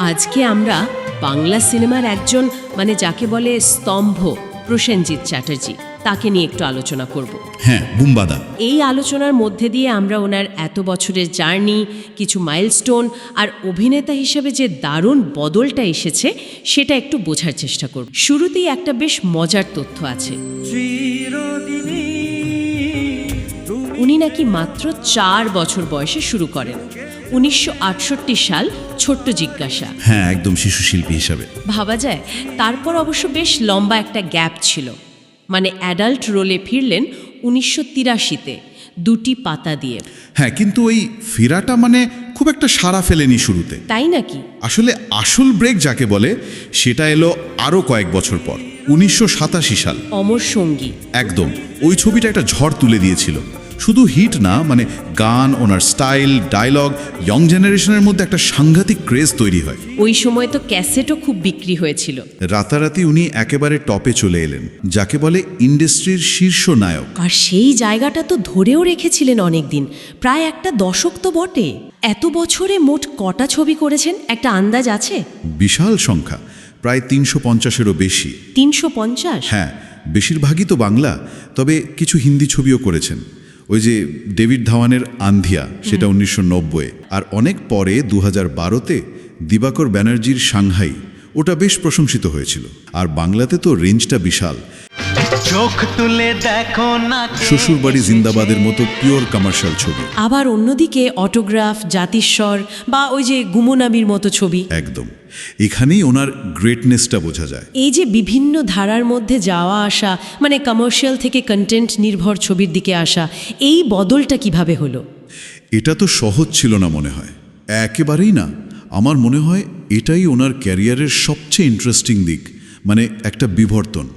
আজকে আমরা বাংলা সিনেমার একজন মানে যাকে বলে স্তম্ভ প্রসেনজিৎ চ্যাটার্জি তাকে নিয়ে একটু আলোচনা করব। হ্যাঁ বুম্বাদা। এই আলোচনার মধ্যে দিয়ে আমরা ওনার এত বছরের জার্নি কিছু মাইলস্টোন আর অভিনেতা হিসেবে যে দারুণ বদলটা এসেছে সেটা একটু বোঝার চেষ্টা করব। শুরুতেই একটা বেশ মজার তথ্য আছে। উনি নাকি মাত্র চার বছর বয়সে শুরু করেন। উনিশশো আটষট্টি সাল ছোট্ট জিজ্ঞাসা। হ্যাঁ একদম শিশু শিল্পী হিসাবে। ভাবা যায় তারপর অবশ্য বেশ লম্বা একটা গ্যাপ ছিল। মানে অ্যাডাল্ট রোলে ফিরলেন উনিশশো তিরাশিতে দুটি পাতা দিয়ে। হ্যাঁ কিন্তু ওই ফেরাটা মানে খুব একটা সারা ফেলেনি শুরুতে। তাই নাকি? আসলে আসল ব্রেক যাকে বলে সেটা এলো আরও কয়েক বছর পর উনিশশো সাতাশি সাল। অমর সঙ্গী। একদম ওই ছবিটা একটা ঝড় তুলে দিয়েছিল। শুধু হিট না মানে গান ওনার স্টাইল ডায়লগ ইয়ং জেনারেশনের মধ্যে একটা সাংঘাতিক ক্রেজ তৈরি হয়। ওই সময় তো ক্যাসেটও খুব বিক্রি হয়েছিল। রাতারাতি উনি একেবারে টপে চলে এলেন যাকে বলে ইন্ডাস্ট্রির শীর্ষ নায়ক। আর সেই জায়গাটা তো ধরেও রেখেছিলেন অনেকদিন প্রায় একটা দশক তো বটে। এত বছরে মোট কটা ছবি করেছেন? একটা আন্দাজ আছে? বিশাল সংখ্যা প্রায় তিনশো পঞ্চাশেরও বেশি। তিনশো পঞ্চাশ? হ্যাঁ বেশিরভাগই তো বাংলা তবে কিছু হিন্দি ছবিও করেছেন। ওই যে ডেভিড ধাওয়ানের আন্ধিয়া সেটা উনিশশো নব্বই আর অনেক পরে দু হাজার বারোতে দিবাকর ব্যানার্জির সাংহাই ওটা বেশ প্রশংসিত হয়েছিল। আর বাংলাতে তো রেঞ্জটা বিশাল। চোখ তুলে দেখো না শ্বশুরবাড়ি জিন্দাবাদের মতো পিওর কমার্শিয়াল ছবি। আবার অন্যদিকে অটোগ্রাফ জাতিস্বর বা ওই যে গুমনাবির মতো ছবি। একদম। এখানেই ওনার গ্রেটনেসটা বোঝা যায়। এই যে বিভিন্ন ধারার মধ্যে যাওয়া আসা মানে কমার্শিয়াল থেকে কন্টেন্ট নির্ভর ছবির দিকে আসা এই বদলটা কীভাবে হলো? এটা তো সহজ ছিল না মনে হয়। একেবারেই না। আমার মনে হয় এটাই ওনার ক্যারিয়ারের সবচেয়ে ইন্টারেস্টিং দিক মানে একটা বিবর্তন।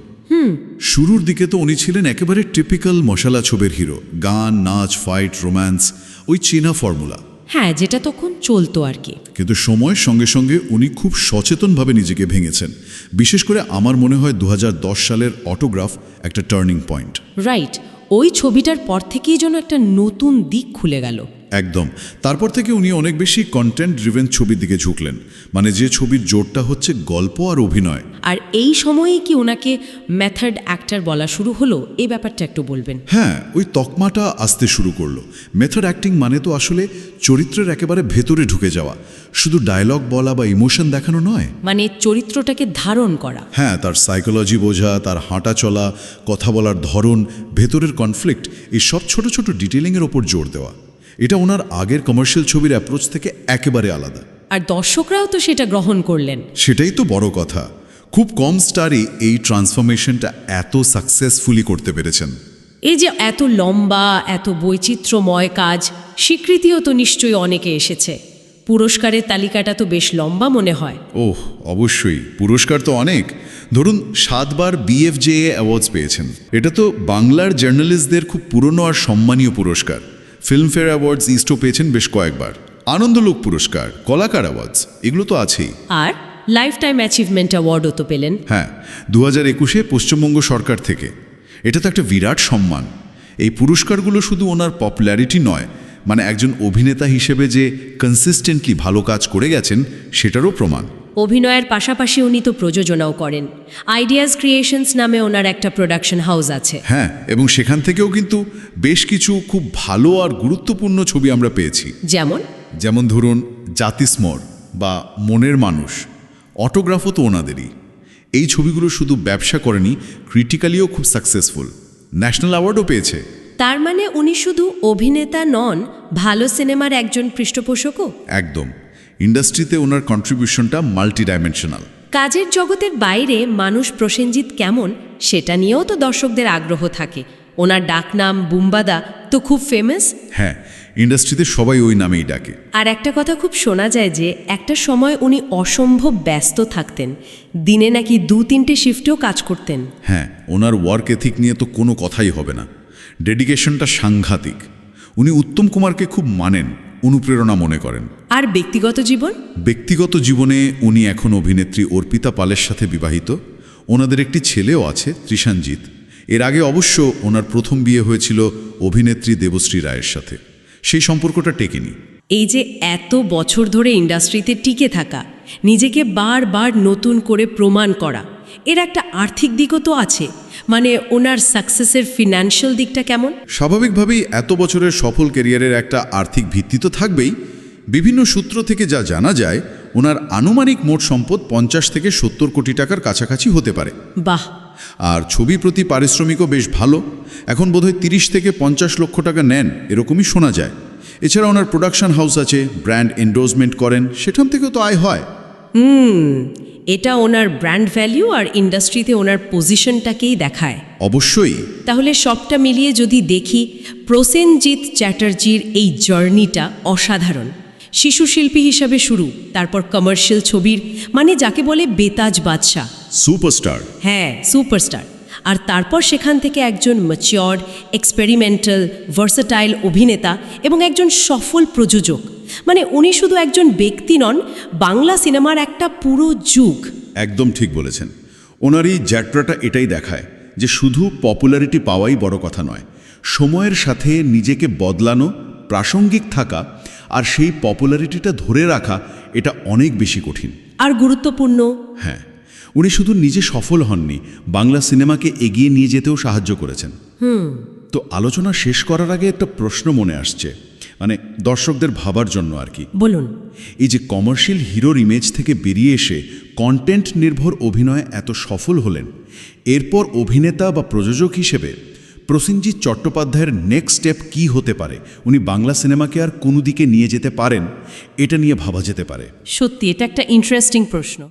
শুরুর দিকে তো উনি ছিলেন একেবারে টিপিক্যাল মশালা ছবির হিরো গান নাচ ফাইট রোম্যান্স ওই চীনা ফর্মুলা হ্যাঁ যেটা তখন চলতো আর কি। কিন্তু সময়ের সঙ্গে সঙ্গে উনি খুব সচেতনভাবে নিজেকে ভেঙেছেন। বিশেষ করে আমার মনে হয় দু হাজার দশ সালের অটোগ্রাফ একটা টার্নিং পয়েন্ট। রাইট ওই ছবিটার পর থেকেই যেন একটা নতুন দিক খুলে গেল। একদম। তারপর থেকে উনি অনেক বেশি কন্টেন্ট ড্রিভেন ছবির দিকে ঝুঁকলেন। মানে যে ছবির জোরটা হচ্ছে গল্প আর অভিনয়। আর এই সময়েই কি ওনাকে মেথড অ্যাক্টার বলা শুরু হলো? এই ব্যাপারটা একটু বলবেন। হ্যাঁ ওই তকমাটা আসতে শুরু করল। মেথড অ্যাক্টিং মানে তো আসলে চরিত্রের একেবারে ভেতরে ঢুকে যাওয়া। শুধু ডায়লগ বলা বা ইমোশন দেখানো নয়। মানে চরিত্রটাকে ধারণ করা। হ্যাঁ তার সাইকোলজি বোঝা তার হাঁটা চলা কথা বলার ধরন ভেতরের কনফ্লিক্ট এই সব ছোট ছোট ডিটেলিংয়ের ওপর জোর দেওয়া। এটা ওনার আগের কমার্শিয়াল ছবির অ্যাপ্রোচ থেকে একেবারে আলাদা। আর দর্শকরাও তো সেটা গ্রহণ করলেন। সেটাই তো বড় কথা। খুব কম স্টারই এই ট্রান্সফরমেশনটা এত সাকসেসফুলি করতে পেরেছেন। এই যে এত লম্বা এত বৈচিত্র্যময় কাজ স্বীকৃতিও তো নিশ্চয়ই অনেকে এসেছে। পুরস্কারের তালিকাটা তো বেশ লম্বা মনে হয়। ওহ অবশ্যই। পুরস্কার তো অনেক। ধরুন সাতবার বিএফজে অ্যাওয়ার্ডস পেয়েছেন। এটা তো বাংলার জার্নালিস্টদের খুব পুরনো আর সম্মানীয় পুরস্কার। ফিল্মফেয়ার অ্যাওয়ার্ডস ইস্টও পেয়েছেন বেশ কয়েকবার। আনন্দলোক পুরস্কার কলাকার অ্যাওয়ার্ডস এগুলো তো আছেই। আর? লাইফ টাইম অ্যাচিভমেন্ট অ্যাওয়ার্ডও তো পেলেন। হ্যাঁ দু হাজার একুশে পশ্চিমবঙ্গ সরকার থেকে। এটা তো একটা বিরাট সম্মান। এই পুরস্কারগুলো শুধু ওনার পপুলারিটি নয় মানে একজন অভিনেতা হিসেবে যে কনসিস্টেন্টলি ভালো কাজ করে গেছেন সেটারও প্রমাণ। অভিনয়ের পাশাপাশি উনি তো প্রযোজনাও করেন। আইডিয়াস ক্রিয়েশনস নামে ওনার একটা প্রোডাকশন হাউস আছে। হ্যাঁ এবং সেখান থেকেও কিন্তু বেশ কিছু খুব ভালো আর গুরুত্বপূর্ণ ছবি আমরা পেয়েছি। যেমন? যেমন ধরুন জাতিস্মর বা মনের মানুষ। অটোগ্রাফও তো ওনাদেরই। এই ছবিগুলো শুধু ব্যবসা করেনি ক্রিটিক্যালিও খুব সাকসেসফুল ন্যাশনাল অ্যাওয়ার্ডও পেয়েছে। তার মানে উনি শুধু অভিনেতা নন ভালো সিনেমার একজন পৃষ্ঠপোষকও? একদম। ইন্ডাস্ট্রিতে ওনার কন্ট্রিবিউশনটা মাল্টি ডাইমেনশনাল কাজের জগতের বাইরে মানুষ প্রসেনজিৎ কেমন সেটা নিয়েও তো দর্শকদের আগ্রহ থাকে। ওনার ডাকনাম বুম্বাদা তো খুব ফেমাস হ্যাঁ ইন্ডাস্ট্রিতে সবাই ওই নামেই ডাকে। আর একটা কথা খুব শোনা যায় যে একটা সময় উনি অসম্ভব ব্যস্ত থাকতেন। দিনে নাকি দু তিনটে শিফটেও কাজ করতেন। হ্যাঁ ওনার ওয়ার্ক এথিক নিয়ে তো কোনো কথাই হবে না। ডেডিকেশনটা সাংঘাতিক। উনি উত্তম কুমারকে খুব মানেন অনুপ্রেরণা মনে করেন। আর ব্যক্তিগত জীবন? ব্যক্তিগত জীবনে উনি এখন অভিনেত্রী অর্পিতা পালের সাথে বিবাহিত। ওনাদের একটি ছেলেও আছে ত্রিশানজিৎ এর আগে অবশ্য ওনার প্রথম বিয়ে হয়েছিল অভিনেত্রী দেবশ্রী রায়ের সাথে। সেই সম্পর্কটা টেকেনি। এই যে এত বছর ধরে ইন্ডাস্ট্রিতে টিকে থাকা নিজেকে বারবার নতুন করে প্রমাণ করা এর একটা আর্থিক দিকও তো আছে। মানে ওনার সাকসেসের ফিনান্সিয়াল দিকটা কেমন? স্বাভাবিকভাবেই এত বছরের সফল ক্যারিয়ারের একটা আর্থিক ভিত্তি তো থাকবেই। বিভিন্ন সূত্র থেকে যা জানা যায় ওনার আনুমানিক মোট সম্পদ পঞ্চাশ থেকে সত্তর কোটি টাকার কাছাকাছি হতে পারে। বাহ! আর ছবি প্রতি পারিশ্রমিকও বেশ ভালো। এখন বোধহয় তিরিশ থেকে পঞ্চাশ লক্ষ টাকা নেন এরকমই শোনা যায়। এছাড়া ওনার প্রোডাকশন হাউস আছে ব্র্যান্ড এন্ডোজমেন্ট করেন সেখান থেকেও তো আয় হয়। হুম এটা ওনার ব্র্যান্ড ভ্যালিউ আর ইন্ডাস্ট্রিতে ওনার পজিশনটাকেই দেখায়। অবশ্যই। তাহলে সবটা মিলিয়ে যদি দেখি প্রসেনজিৎ চ্যাটার্জির এই জার্নিটা অসাধারণ। শিশু শিল্পী হিসাবে শুরু তারপর কমার্শিয়াল ছবির মানে যাকে বলে বেতাজ বাদশাহ। সুপারস্টার হ্যাঁ সুপারস্টার আর তারপর সেখান থেকে একজন ম্যাচিওর্ড এক্সপেরিমেন্টাল ভার্সাটাইল অভিনেতা এবং একজন সফল প্রযোজক। মানে উনি শুধু একজন ব্যক্তি নন বাংলা সিনেমার একটা পুরো যুগ। একদম ঠিক বলেছেন। ওনার এই যাত্রাটা এটাই দেখায় যে শুধু পপুলারিটি পাওয়াই বড় কথা নয় সময়ের সাথে নিজেকে বদলানো প্রাসঙ্গিক থাকা আর সেই পপুলারিটিটা ধরে রাখা এটা অনেক বেশি কঠিন। আর গুরুত্বপূর্ণ? হ্যাঁ উনি শুধু নিজে সফল হননি বাংলা সিনেমাকে এগিয়ে নিয়ে যেতেও সাহায্য করেছেন। তো আলোচনা শেষ করার আগে একটা প্রশ্ন মনে আসছে মানে দর্শকদের ভাবার জন্য আর কি। বলুন। এই যে কমার্শিয়াল হিরোর ইমেজ থেকে বেরিয়ে এসে কন্টেন্ট নির্ভর অভিনয়ে এত সফল হলেন এরপর অভিনেতা বা প্রযোজক হিসেবে প্রসেনজিৎ চট্টোপাধ্যায়ের নেক্সট স্টেপ কি হতে পারে? উনি বাংলা সিনেমাকে আর কোনো দিকে নিয়ে যেতে পারেন? এটা নিয়ে ভাবা যেতে পারে। সত্যি, এটা একটা ইন্টারেস্টিং প্রশ্ন।